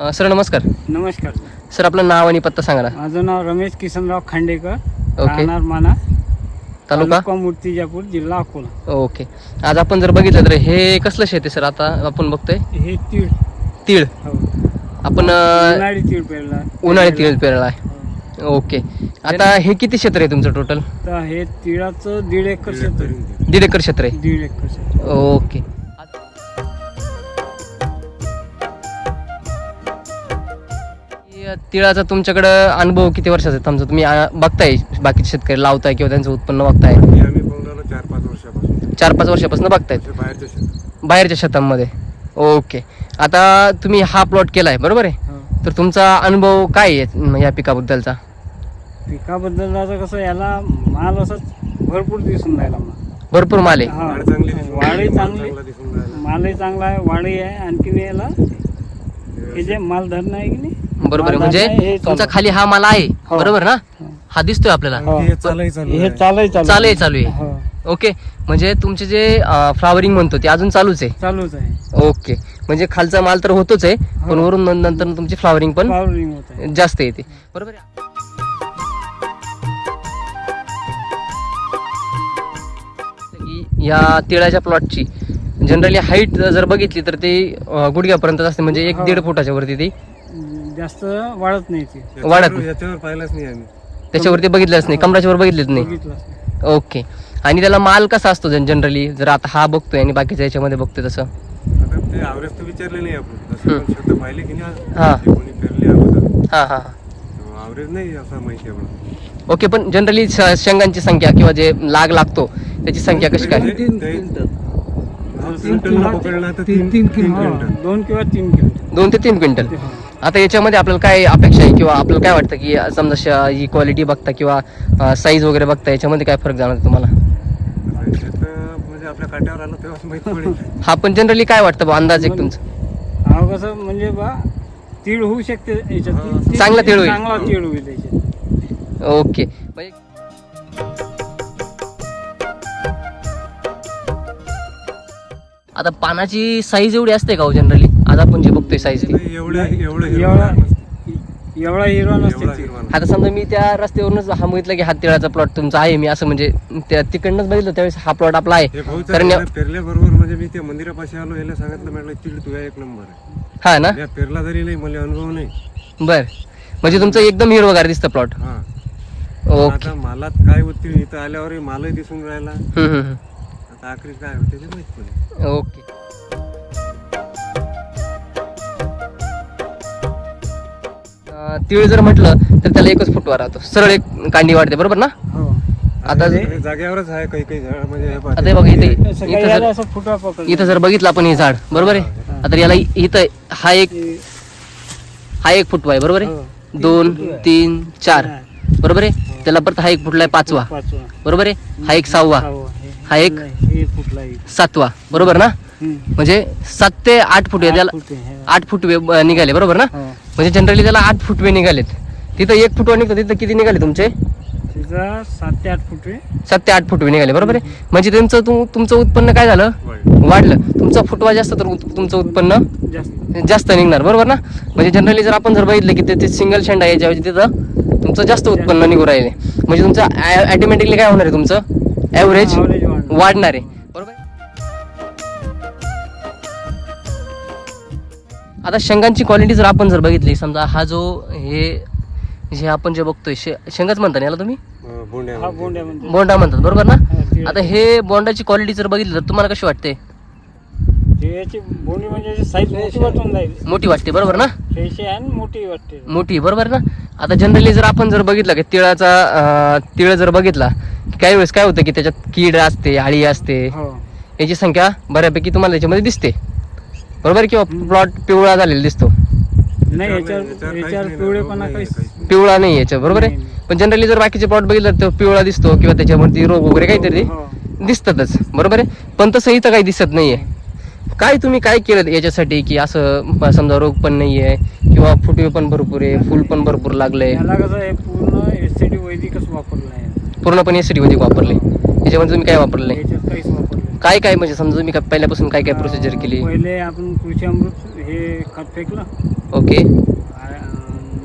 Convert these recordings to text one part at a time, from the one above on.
अ, sir नमस्कार. नमस्कार. Sir आपलं नाव आणि पत्ता सांगा ना. माझं नाव रमेश किसनराव खांडेकर. ओके. राहणार माना. तालुका? मूर्तिजापूर जिल्हा अकोला. ओके. आज आपण जर बघितलं तर हे कसलं शेत आहे सर? आता आपण बघतोय. हे तीळ. तीळ. हो. आपण अ, उन्हाळी तीळ पेरला उन्हाळी तीळ पेरला. आहे. हो. ओके. आता हे किती क्षेत्र आहे तुमचं टोटल तर हे तिळाचं दीड एकर क्षेत्र आहे. दीड एकर क्षेत्र आहे. दीड एकर क्षेत्र. ओके. तिळाचा तुमच्याकडं अनुभव किती वर्षाचा आहे? समजा तुम्ही आ, बघताय बाकीचे शेतकरी लावताय किंवा त्यांचं उत्पन्न बघताय. हे आम्ही चार पाच वर्षापासून. चार पाच वर्षापासून बघतायत ते बाहेरच्या शेतात. बाहेरच्या शेतांमध्ये. ओके. आता तुम्ही हा प्लॉट केलाय बरोबर आहे? हो. तर तुमचा अनुभव काय आहे म, या पिकाबद्दलचा? पिकाबद्दल आता कसं याला माल असंच भरपूर दिसून राहिला माल. भरपूर माल आहे. हा. वाढ चांगली दिसून वाढही राहिली, माल चांगली चांगला दिसून राहिला. मालही चांगला आहे वाढही आहे आणखीन याला हे जे माल धरणं आहे की नाही बरोबर आहे म्हणजे तुमचा. खाली हा माल आहे हो. बरोबर ना हो. हा दिसतोय आपल्याला हो. चालही चालू हे आहे. चालू आहे. हो. ओके म्हणजे तुमचे जे फ्लावरिंग म्हणतो ते अजून चालूच आहे चालूच आहे ओके म्हणजे खालचा माल तर होतोच आहे पण हो. वरून नं- नंतर तुमची फ्लावरिंग पण फ्लॉवरिंग होत आहे जास्त येते बरोबर आहे की या तिळाच्या प्लॉटची जनरली हाईट जर बघितली तर ते अं, गुडघ्यापर्यंत असते म्हणजे एक. दीड फुटाच्या वरती ती जास्त वाढत नाही ती. वाढत नाही. याच्यावर पाहिलंच नाही आम्ही. त्याच्यावरती बघितलंच नाही कमराच्या वर बघितलेच नाही. बघितलंच नाही. ओके. आणि त्याला माल कसा असतो जनरली जर आता हा बघतोय आणि बाकीच्या याच्यामध्ये बघतोय तसं. आता ते आवरेज तर विचारले नाही आपण. तसं हम्म. पण शेतं पाहिले की हा. नाही जे कोणी पेरले अगोदर. हा हा आवरेज नाही असं माहिती आहे मला ओके पण जनरली शेंगांची संख्या किंवा जे लाग लागतो त्याची संख्या कशी काय? ते- ते- हा, क्विंटलला पकडला तर तीन तीन हा, क्विंटल. दोन किंवा तीन किलो. दोन ते तीन क्विंटल. आता याच्यामध्ये आपल्याला काय अपेक्षा आहे? किंवा आपल्याला काय वाटतं की समजा ही क्वालिटी बघता किंवा साईज वगैरे बघता याच्यामध्ये काय फरक जाणवतो तुम्हाला? म्हणजे हा पण जनरली काय वाटतं बा अंदाज एक तुमचा? हा कसं म्हणजे बा तीळ होऊ शकते याच्यात. हा. चांगला तीळ होईल. चांगला तीळ होईल याच्यात. ओके. म्हणजे आता पानाची साईज एवढी असते का जनरली आज आपण जे बघतोय साईज ती. एवढं एवढं हिरवं नसतं. आता समजा मी त्या रस्त्यावरूनच हा बघितलं की हा तिळाचा प्लॉट तुमचा आहे मी असं म्हणजे त्या तिकडनंच बघितलं त्यावेळेस हा प्लॉट आपला आहे. कारण पेरल्याबरोबर म्हणजे मी त्या मंदिरापाशी आलो याला सांगितलं म्हटलं तीळ तुझ्या एक नंबर आहे. हा ना? पेरला जरी नाही मला अनुभव नाही. बर. म्हणजे तुमचं एकदम हिरवगार दिसतं प्लॉट हा. ओके. आता मालात काय होतील इथं आल्यावर मालही दिसून राहिला. आता आखरी काय होते ते माहीत पडेल. ओके. तीळ जर म्हटलं तर त्याला एकच फुटवा राहतो. सरळ एक कांडी वाढते बरोबर ना? हो. आता आता हे जागेवरच आहे काही काही झाड म्हणजे हे पहा, आता हे बघा इथे इथं जर असं फुटवा पकड इथं जर बघितलं आपण हे झाड बरोबर आहे? आता याला इथं हा एक हा एक फुटवा आहे बरोबर हो. आहे दोन तीन चार. बरोबर आहे? त्याला परत हा एक फुटला आहे पाचवा. पाचवा. बरोबर आहे? हा एक सहावा. हे- हा एक? हे सातवा. बरोबर ना. म्हणजे सात ते आठ फुट आठ त्याला फुटे. आठ फुटवे निघाले बरोबर ना. म्हणजे जनरली त्याला आठ फुटवे निघालेत. तिथं एक फुटवा निघतो तिथं किती निघाले तुमचे? सात ते आठ फुटे सात ते आठ फुटवे निघाले बरोबर आहे? म्हणजे तुमचं तु- तुमचं उत्पन्न काय झालं? वाढ. वाढलं. तुमचा फुटवा जास्त तर तुमचं उत्पन्न? जास्त. जास्त निघणार बरोबर ना? म्हणजे जनरली जर आपण जर बघितलं की ते सिंगल शेंडा आहे ज्याऐवजी तिथं तुमचं जास्त उत्पन्न निघू राहिले. म्हणजे तुमचं ऑटोमॅटिकली काय होणार आहे तुमचं? ॲव्हरेज. वाढणार आहे. आता शेंगांची क्वालिटी जर आपण जर बघितली समजा हा जो हे जे आपण जे बघतोय शे शेंगाच म्हणता ना याला तुम्ही? बोंडा म्हणतात बरोबर ना? आता हे बोंडाची क्वालिटी जर बघितली तर तुम्हाला कशी वाटते? म्हणजे साईज मोठी वाटते बरोबर ना? मोठी वाटते. मोठी बरोबर ना? आता जनरली जर आपण जर बघितलं की तिळाचा तिळ जर बघितला काही वेळेस काय होतं की त्याच्यात कीड असते आळी असते हो. याची संख्या बऱ्यापैकी तुम्हाला याच्यामध्ये दिसते. बरोबर किंवा प्लॉट पिवळा झालेला दिसतो? नाही याच्यावर याच्यावर पिवळेपणा काहीच. पिवळा नाही याच्या बरोबर आहे? पण जनरली जर बाकीचे प्लॉट बघितलं तर पिवळा दिसतो किंवा त्याच्यावरती रोग वगैरे काहीतरी हो. दिसतातच बरोबर आहे? पण तसं इथं काही दिसत नाहीये. काय तुम्ही काय केलं याच्यासाठी की असं समजा रोग पण नाहीये किंवा फुटवे पण भरपूर आहे फुल पण भरपूर लागलंय? याला कसं आहे पूर्ण एसटी वैदिकच वापरलं आहे. पूर्णपणे एसिडी वैदिक वापरले. याच्यामध्ये तुम्ही काय वापरले याच्यात काहीच वापरलं नाही. काय काय म्हणजे समजा काय पहिल्यापासून काय काय प्रोसिजर केली? पहिले आपण कृषी अमृत हे खत फेकलं. ओके.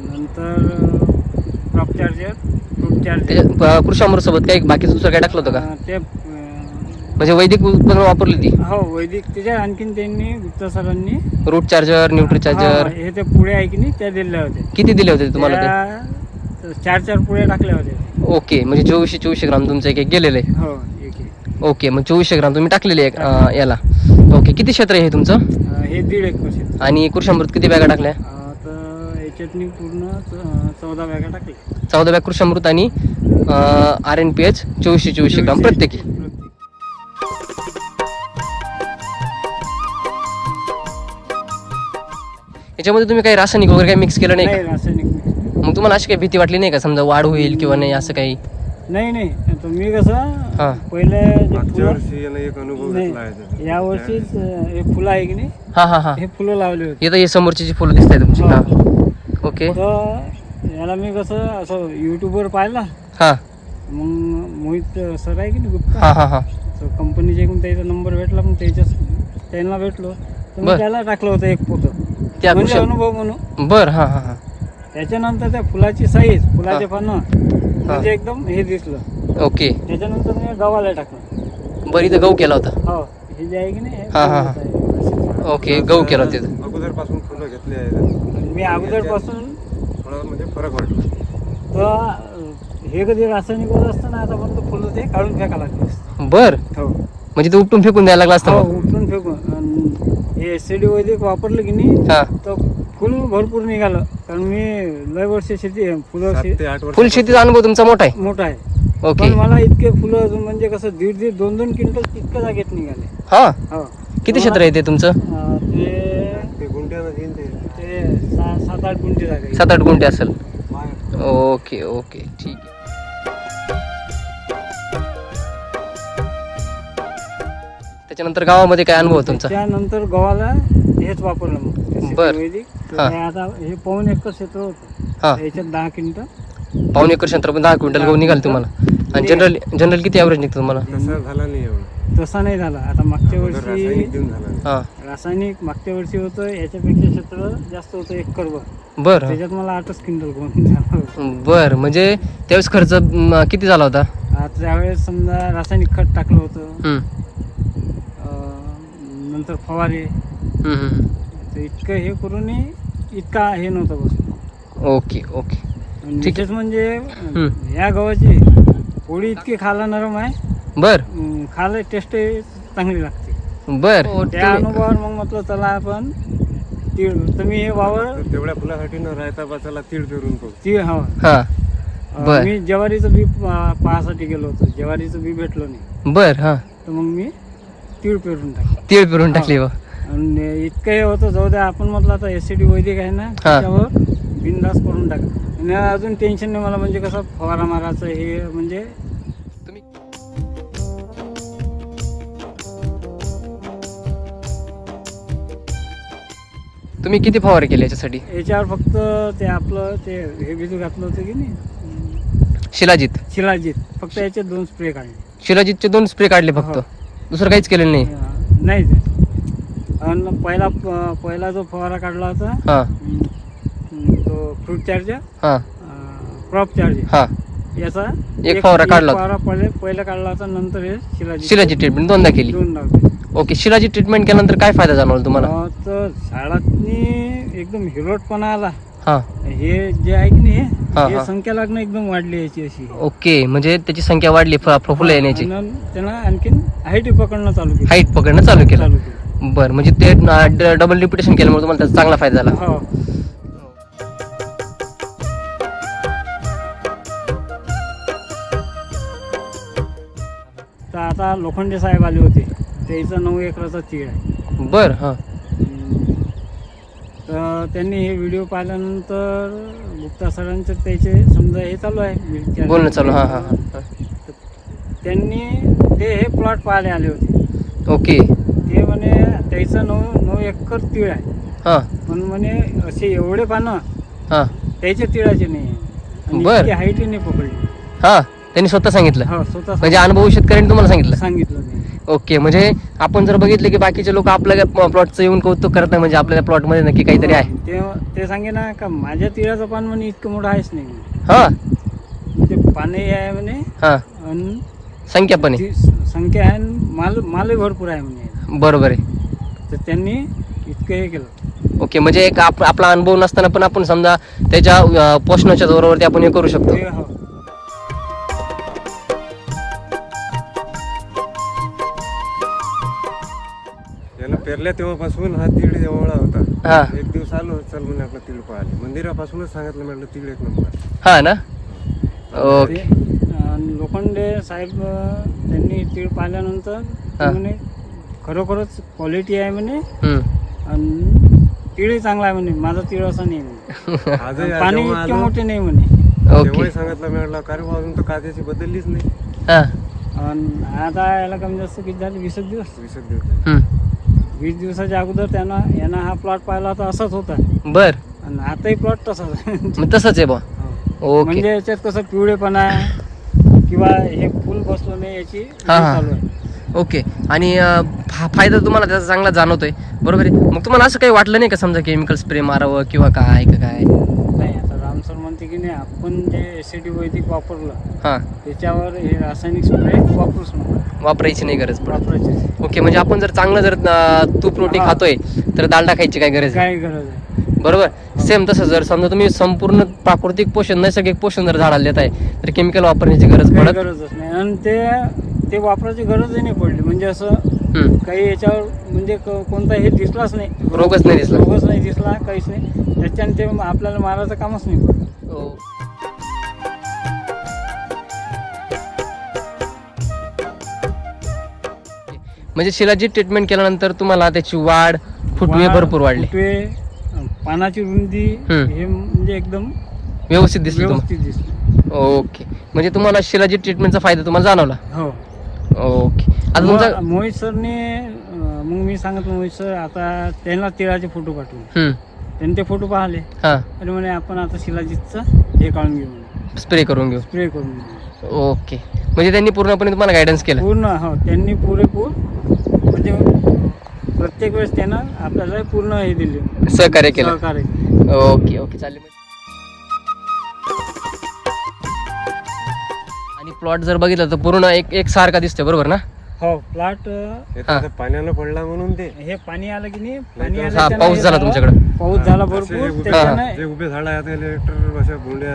नंतर क्रॉप चार्जर फ्रूट चार्जर त्याच्यात कृषी अमृत सोबत काही बाकीचं दुसरं काय टाकलं होतं का? ते अं, म्हणजे वैदिक उत्पन्न वापरली ती? हो वैदिक त्याच्या आणखीन त्यांनी गुप्ता सरांनी. रूट चार्जर न्यूट्री चार्जर हा, हे ते पुढे आहे की नाही त्या दिल्या होत्या किती दिले होते तुम्हाला ते? त्या चार चार पुढे टाकल्या होत्या ओके म्हणजे चोवीसशे चोवीसशे ग्राम तुमचं एक एक गेलेलं आहे. हो. ओके मग चोवीसशे ग्राम तुम्ही टाकलेले आहे अं, याला. ओके किती क्षेत्र आहे हे तुमचं? अं, हे दीड एक आणि कृषी अमृत किती बॅगा टाकल्या? तर याच्यात मी पूर्ण च- चौदा बॅगा टाकल्या. चौदा बॅग कृषी अमृत आणि आर एन पी एच चोवीसशे चोवीसशे ग्राम प्रत्येकी. याच्यामध्ये तुम्ही काही रासायनिक वगैरे काही मिक्स केलं नाही नाही का? रासायनिक mix. मग तुम्हाला अशी काही भीती वाटली नाही का? समजा वाढ होईल किंवा नाही असं काही? नाही नाही. मी कसं हा. पहिले जे मागच्या फुलं वर्षी यानं एक अनुभव घेतला आहे त्याचा. नाही या वर्षीच हे फुलं आहे की नाही? हा हा हा. हे फुलं लावले होते. येतं हे समोरची जी फुलं दिसत आहे तुमची हा. ओके. तर याला मी कसं असं युट्यूबवर पाहिलं. हा. मग मोहित सर आहे की नाही गुप्ता? हा हा तर कंपनीच्या इकडून त्याचा नंबर भेटला मग त्याच्या त्यांना भेटलो. तर बर. मी त्याला टाकलं होतं एक फोटो. त्या म्हणजे कृषी अनुभव म्हणून. बर हा हा हा. त्याच्यानंतर त्या फुलाची साईज फुलाचे पानं. म्हणजे एकदम हे दिसलं. ओके. त्याच्यानंतर मी गव्हाला टाकलं. बरं इथं गहू केला होता. हो हे जे आहे की नाही हे हा, हा, गव्हाचं आहे. अशीच. ओके गहू केला होता तिथं अगोदरपासून फुलं घेतली मी अगोदरपासून थोडा म्हणजे फरक वाटला. तर अं, हे कधी रासायनिक होत असतं ना आतापर्यंत फुलं ते काढून फेका लागलं असतं. बर. हो. म्हणजे ते उपटून फेकून द्यायला लागला असतं हो मग. उठून फेकून. हे एस डी वैदिक वापरलं की नाही हा. तर फुल भरपूर निघालं. कारण मी लय वर्ष शेती फुलं सात शे- ते आठ वर्ष फुल शेतीचा अनुभव तुमचा मोठा आहे? मोठा आहे. ओके. पण मला इतके फुलं अजून म्हणजे कसं दीड दीड दोन दोन क्विंटल इतक्या जागेत निघाले. हा? हो. किती क्षेत्र आहे ते तुमचं? अं, ते ते घेईन ते. ते सा- सात आठ गुंठे जागा आहे. सात आठ गुंठे असेल? माग- ओके ओके ठीक आहे. त्याच्यानंतर गावामध्ये काय अनुभव तुमचा? त्यानंतर गव्हाला हेच वापरलं मग. बर. तर हा. आता हे पाऊन एकर क्षेत्र होतं. हा. याच्यात दहा क्विंटल. पाऊन एकर क्षेत्र पण दहा क्विंटल गहू निघाल तुम्हाला. आणि जनरल जनरल किती ॲव्हरेज निघतं तुम्हाला? तसा झाला नाही एवढा. तसा नाही झाला. आता मागच्या अगोदर वर्षी देऊन झाला नाही. हा. रासायनिक मागच्या वर्षी होतं याच्यापेक्षा क्षेत्र जास्त होतं एक कर्ब बर. त्याच्यात मला आठच क्विंटल गहू झाला बर. म्हणजे त्यावेळेस खर्च म, किती झाला होता? आता त्यावेळेस समजा रासायनिक खत टाकलं होतं. हम्म, अं, नंतर फवारे. हम्म, हम्म. तर इतकं हे करूनही इतका हे नव्हतं बसून ओके ओके. विशेष म्हणजे हम्म. या गव्हाची पोळी इतकी खायला नरम आहे. बर. अं, खायला टेस्ट चांगली लागते. बर. त्या अनुभवावर मग म्हटलं चला आपण तीळ तुम्ही हे वावर तर तेवढ्या फुलासाठी न रायता बाचाला तीळ पेरून बघ तीळ हवा हा. मी ज्वारीचं बी पा- पाहासाठी गेलो होतो. ज्वारीचं बी भेटलो नाही. बर हा. तर मग मी तीळ पेरून टाकलं. तीळ पिरून टाकली हो. आणि इतकं हे होतं जाऊ द्या आपण म्हटलं आता एस डी वैदिक आहे ना त्याच्यावर बिंदास करून टाक. आणि अजून टेन्शन नाही मला म्हणजे कसं फवारा मारायचं हे म्हणजे तुम्ही तुम्ही किती फवारे केले याच्यासाठी? याच्यावर फक्त ते आपलं ते हे बिजू घातलं होतं की नाही? शिलाजीत. शिलाजीत. फक्त याचे दोन स्प्रे काढले. शिलाजीतचे दोन स्प्रे काढले फक्त. हो. दुसरं काहीच केलेलं नाही. नाही आणि पहिला पहिला जो फवारा काढला होता हा. तो फ्रूट चार्जर हा. क्रॉप चार्जर हा. याचा एक फवारा काढला होता. फवारा पहिले पहिला काढला होता नंतर हे शिलाजीत शिलाजी ट्रीटमेंट दोनदा केली. दोन लावले ओके शिलाजी ट्रीटमेंट केल्यानंतर काय फायदा जाणवला तुम्हाला? अं, तर झाडातनी एकदम हिरवटपणा आला. हा. हे जे आहे की नाही हा, हे हा. संख्या लागणं एकदम वाढली याची अशी. ओके म्हणजे त्याची संख्या वाढली फ- फुलं येण्याची. आणि त्यानं आणखीन हाईट पकडणं चालू केलं. हाईट पकडणं चालू केलं. चालू केलं. बरं म्हणजे ते डबल रिपिटेशन केल्यामुळे तुम्हाला त्याचा चांगला फायदा झाला. हो. तर आता लोखंडे साहेब आले होते. त्याचा नऊ एकराचा तीळ आहे. बर हा. तर त्यांनी हे व्हिडिओ पाहिल्यानंतर गुप्ता सरांचं त्याचे समजा हे चालू आहे. बोलणं चालू हा हा हा. त्यांनी ते हे प्लॉट पाहायला आले होते. ओके. ते म्हणे त्याचं नऊ नऊ एकर तीळ आहे. हा. पण म्हणे असे एवढे पानं हा. त्याचे तिळाचे नाही. आणि बर. इतकी नाही पकडली. हा. त्यांनी स्वतः सांगितलं. हो स्वतः म्हणजे अनुभव शेतकऱ्यांनी तुम्हाला सांगितलं. सांगितलं नाही. ओके म्हणजे आपण जर बघितलं की बाकीचे लोक आपल्या प्लॉटचं येऊन कौतुक करत नाही म्हणजे आपल्या प्लॉटमध्ये नक्की काहीतरी आहे. ते ते सांगे ना का माझ्या तिळाचं पान म्हणे इतकं मोठं आहेच नाही. म्हणे. हा. ते पाने आहे म्हणे हा. आणि संख्या पण आहे. ती संख्या आहे आणि माल मालही भरपूर आहे म्हणे. बरोबर आहे. तर त्यांनी इतकं हे केलं. ओके म्हणजे एक आप- आपला अनुभव नसताना पण आपण समजा त्याच्या अं, पोषणाच्या जोरावरती आपण हे करू शकतो. ते हो. पेरल्या तेव्हापासून हा तीळ जवळ होता. हा. एक दिवस आलो चल म्हणे आपला तीळ पाहिले मंदिरापासूनच सांगितलं म्हटलं तीळ एक नंबर. हा ना? ओके. ते, अं, लोखंडे साहेब अं, त्यांनी तीळ पाहिल्यानंतर ते हा. म्हणे खरोखरच क्वालिटी आहे म्हणे. आणि तीळही चांगला आहे म्हणे. माझा तीळ असा नाही म्हणे. आजही पाणी जेव्हा इतके आलो, मोठे नाही म्हणे. ओके तेव्हाही सांगितलं म्हटलं का रे बुवा, अजून तर काद्याची बदललीच नाही. हा. आणि आता याला कमी जास्त किती झाले? वीस दिवस. वीस एक दिवस हम्म. वीस दिवसाच्या अगोदर त्यांना यांना हा प्लॉट पाहिला तर असाच होता. बर. आणि आताही प्लॉट तसाच आहे. मग तसंच आहे बा. ओके म्हणजे याच्यात कसं पिवळेपणा आहे किंवा हे फुल बसलं नाही याची हे हा, हा. चालू आहे. ओके. आणि फा- फायदा तुम्हाला त्याचा चांगला जाणवतोय. बरोबर आहे? मग तुम्हाला असं काही वाटलं नाही का समजा केमिकल स्प्रे मारावं किंवा काय का काय? नाही आता राम सर म्हणते की नाही आपण जे एसिडी वैदिक वापरलं हा. त्याच्यावर हे रासायनिक स्प्रे वापरूच नका. वापरायची नाही गरज पडत. वापरायचे ओके म्हणजे आपण जर चांगलं जर अं, तूप रोटी हा. खातोय तर डालडा खायची काय गरज आहे? काय गरज आहे? बरोबर? सेम तसं जर समजा तुम्ही संपूर्ण प्राकृतिक पोषण नैसर्गिक पोषण जर झाडाला देताय तर केमिकल वापरण्याची गरज पडत गरजच नाही. आणि ते ते वापरायची गरजही नाही पडली. म्हणजे असं. काही याच्यावर म्हणजे कोणता हे दिसलाच नाही. रोगच नाही दिसला. रोगच नाही दिसला काहीच नाही. त्याच्याने ते आपल्याला मारायचं कामच नाही पडलं. हो. म्हणजे शिलाजी ट्रीटमेंट केल्यानंतर तुम्हाला त्याची वाढ फुटवे भरपूर वाढले. फुटवे पानाची रुंदी. हे म्हणजे एकदम व्यवस्थित दिसले व्यवस्थित दिसली. ओके. म्हणजे तुम्हाला शिलाजी ट्रीटमेंटचा फायदा तुम्हाला जाणवला? हो. ओके. आता तुमचा मोहित सरने अं, मग मी सांगत मोहित सर आता त्यांना तिळाचे फोटो पाठवले हम्म, त्यांनी ते फोटो पाहिले. हा. आणि म्हणे आपण आता शिलाजीतचं हे काढून घेऊ स्प्रे करून घेऊ. स्प्रे करून घेऊ. ओके. म्हणजे त्यांनी पूर्णपणे तुम्हाला गायडन्स केलं. पूर्ण हो त्यांनी पुरेपूर म्हणजे प्रत्येक वेळेस त्यानं आपल्याला पूर्ण हे दिले. सहकार्य केलं. सहकार्य. ओके ओके चालेल. प्लॉट जर बघितलं तर पूर्ण एक एक सारखा दिसतोय बरोबर ना हो प्लॉट हे तर आता पाण्यानं पडला म्हणून ते हे पाणी आलं की नाही पाणी हा, आलं हा, पाऊस हे झाला झालं. तुमच्याकडं. पाऊस झाला असे भरपूर उभे- त्याच्यानं जे उभे झाड आहेत इलेक्ट्रिक अशा भोंड्या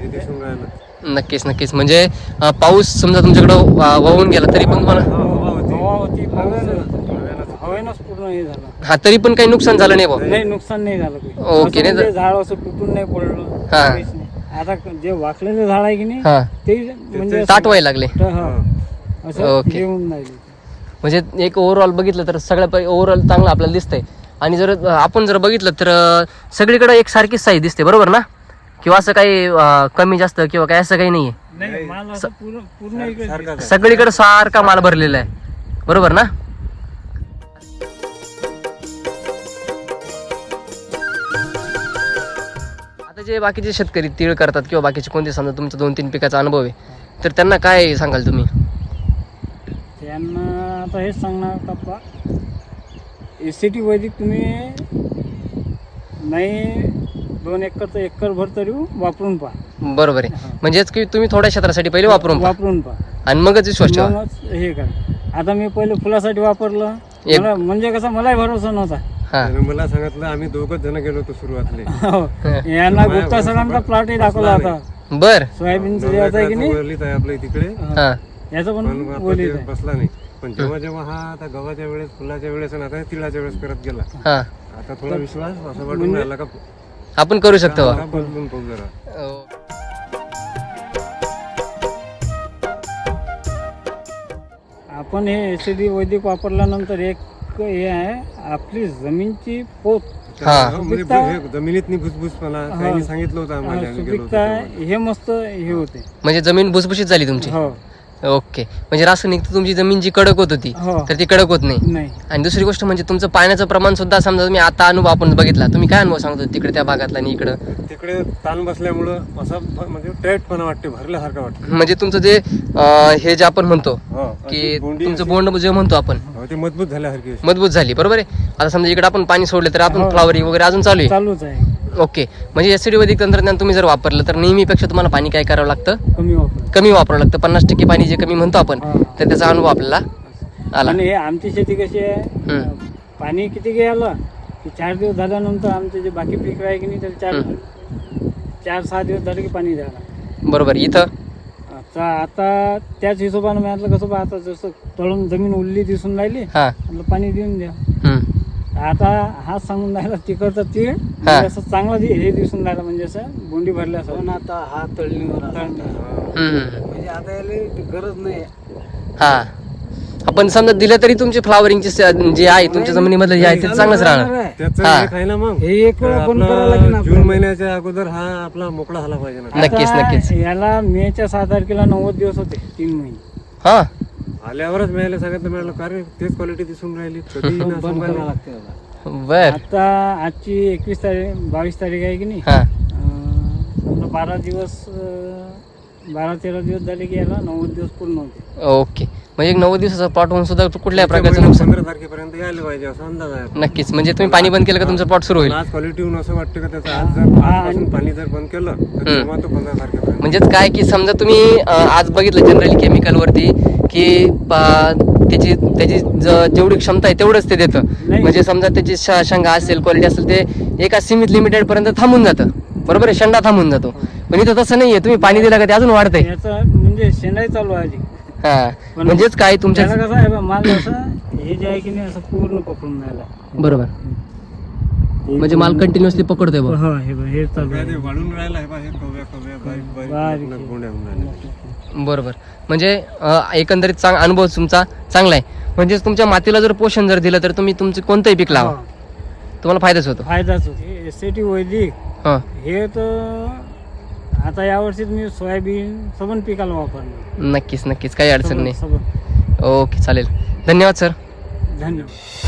हे दिसून राहिलं नक्कीच नक्कीच म्हणजे अं, पाऊस समजा तुमच्याकडं वा- वाहून गेला तरी पण तुम्हाला हवा होती. हवा होती पाऊस हवेनं- हवेनंच पूर्ण हे झालं हा तरी पण काही नुकसान झालं नाही भाऊ नाही नुकसान नाही झालं काही. ओके, असं नाही म्हणजे झाड असं तुटून नाही पडलं हा. काहीच. आता जे वाकलेलं झाड आहे की नाही हा. ते म्हणजे असं- ताट व्हायला लागले. तर हा. असं ओके. घेऊन राहिले म्हणजे एक ओव्हरऑल बघितलं तर सगळ्या ओव्हरऑल चांगलं आपल्याला दिसतंय. आणि जर अं, आपण जर बघितलं तर अं, सगळीकडे एक सारखीच साईज दिसते बरोबर ना? किंवा असं काही अं, कमी जास्त किंवा काही असं काही नाहीये. नाही माल असं पूर्ण पूर्ण इकडे सारखाच आहे. सगळीकडे सारखा माल भरलेला आहे. बरोबर ना? आता जे बाकीचे शेतकरी तीळ करतात किंवा बाकीचे कोणते समजा तुमचा दोन तीन पिकाचा अनुभव आहे तर त्यांना काय सांगाल तुम्ही? त्यांना आता हेच सांगणार का पा एस सी टी वैदिक तुम्ही नाही दोन एकर तर एकर भर तरी वापरून पहा. बरोबर आहे. म्हणजेच की तुम्ही थोड्या क्षेत्रासाठी पहिले वापरून वापरून पहा. आणि मगच विश्वास ठेवा हे करा. आता मी पहिले फुलासाठी वापरलं. म्हणजे कसं मलाही भरोसा नव्हता. त्यानं मला सांगितलं आम्ही दोघच जण गेलो होतो सुरुवातले. हो. यांना गुप्ता सरांचा प्लॉटही दाखवला होता. बर. सोयाबीनचं जे होतं की नाही? वरलीत आहे आपल्या हा. याचं पण ते बसला नाही. पण जेव्हा जेव्हा हा आता गव्हाच्या वेळेस फुलाच्या वेळेस आणि आता तिळाच्या वेळेस करत गेला. हा. आता थोडा विश्वास असं वाटून म्हणजे- राहिला का? आपण करू शकतो. आता बदलून पाहू जरा. हो. आपण हे एसिडी वैदिक वापरल्यानंतर एक हे आहे. आपली जमीनची पोत हा. हा, म्हणजे सुपीकता- हे जमिनीतनी भुसभुसपणा हा. त्यांनी सांगितलं होतं आम्हाला आम्ही गेलो होतो सुपीकता तेव्हा. हे मस्त हे होते म्हणजे जमीन भुसभुशीत झाली तुमची हो ओके. म्हणजे रासायनिक तर तुमची जमीन जी कडक होत होती हो. तर ती कडक होत नाही. नाही. आणि दुसरी गोष्ट म्हणजे तुमचं पाण्याचं प्रमाण सुद्धा समजा तुम्ही आता अनुभव आपण बघितला तुम्ही काय अनुभव सांगतो तिकडे त्या भागातला आणि इकडं? तिकडे ताण बसल्यामुळं असं भ- म्हणजे टाईटपणा वाटते भरल्यासारखं वाटतं. म्हणजे तुमचं जे अं, हे जे आपण म्हणतो हो की अशी बोंडी तुमचं अशी- बोंड जे म्हणतो आपण हो, ती मजबूत झाल्यासारखी अशी. मजबूत झाली बरोबर आहे? आता समजा इकडे आपण पाणी सोडले तर आपण. फ्लावरिंग वगैरे अजून चालू आहे? चालूच आहे. ओके. म्हणजे एसिडी वैदिक तंत्रज्ञान तुम्ही जर वापरलं तर नेहमीपेक्षा तुम्हाला पाणी काय करावं लागतं? कमी वापर कमी वापरावं लागतं. पन्नास टक्के पाणी जे कमी म्हणतो आपण. तर त्याचा अनुभव आपल्याला आला. आणि हे आमची शेती कशी आहे? हम्म. पाणी किती गेलं? की चार दिवस झाल्यानंतर आमचे जे बाकी पीक आहे की नाही त्याला चार चार सहा दिवस झाले की पाणी द्यायला बरोबर. इथं? आता आता त्याच हिशोबानं मिळालं कसं बा आता जसं तळून जमीन उरली दिसून राहिली हा. म्हटलं पाणी देऊन द्या. हम्म. आता हाच सांगून राहिला तिकडचं तीळ म्हणजे असं चांगला दि- हे दिसून राहिला म्हणजे असं बोंडी भरल्या पण आता हा तळणीवर हम्म. म्हणजे आता याला गरज नाही. हा. आपण समजा दिलं तरी तुमची फ्लावरिंगची जे आहे तुमच्या जमिनीमधलं जे आहे ते चांगलंच राहणार. त्याचं हा. एक आहे ना मग? हे एक वेळा बंद आपला करावं लागेल ना जून महिन्याच्या अगोदर हा आपला मोकळा झाला पाहिजे ना. नक्कीच नक्कीच. याला मेच्या सहा तारखेला नव्वद दिवस होते तीन महिने. हा. आल्यावरच मिळायला सांगितलं मिळालं. का रे तेच क्वालिटी दिसून राहिली. कधी ना सांगायला. बर. आता आजची एकवीस तारीख बावीस तारीख आहे की नाही? हा. अं, समजा बारा दिवस अं, बारा तेरा दिवस झाले की याला नव्वद दिवस पूर्ण होते. ओके. म्हणजे एक नव्वद दिवसाचा प्लॉट होऊन सुद्धा कुठल्या प्रकारचं त्यामुळे नुकसान? पंधरा तारखेपर्यंत यायला पाहिजे असा अंदाज आहे. नक्कीच. म्हणजे तुम्ही पाणी बंद केलं का तुमचं प्लॉट सुरू होईल? आज क्वालिटी होऊन असं वाटतं का त्याचं? आज जर आजपासून पाणी जर बंद केलं तर तेव्हा तो पंधरा तारखेपर्यंत. म्हणजेच काय की समजा तुम्ही अं, आज बघितलं जनरली केमिकलवरती की त्याची त्याची ज- जेवढी क्षमता आहे तेवढंच ते देतं. नाही. म्हणजे समजा त्याची श- शेंगा असेल क्वालिटी असेल ते एका सीमित लिमिटेड पर्यंत थांबून जातं. बरोबर आहे? शेंडा थांबून जातो. पण इथं तसं नाहीये. तुम्ही पाणी दिलं का ते अजून वाढतंय. याचं म्हणजे शेंडाई चालू आहे आधी. हा. पण म्हणजेच काय तुमच्या त्याला कसं आहे बा, माल असं हे जे आहे की नाही असं पूर्ण पकडून राहिला बरोबर. म्हणजे माल कंटिन्युअसली पकडतोय बघ. हो हे हे चालू आहे. वाढून राहिला हे पहा, हे कव्या कव्या बारीक बारीक बारीक. नग गोंड्या होऊन राहिल्या. बरोबर. म्हणजे अं, एकंदरीत चांग अनुभव तुमचा चांगला आहे. म्हणजेच तुमच्या मातीला जर पोषण जर दिलं तर तुम्ही तुमचे कोणतंही पीक लावा. हो, तुम्हाला फायदाच होतो. फायदाच होतो. टी वैदिक. हा. हे तर आता यावर्षी मी सोयाबीन सबन पिकाला वापरलं नक्कीच नक्कीच. काही अडचण नाही. सबन. ओके चालेल. धन्यवाद सर. धन्यवाद.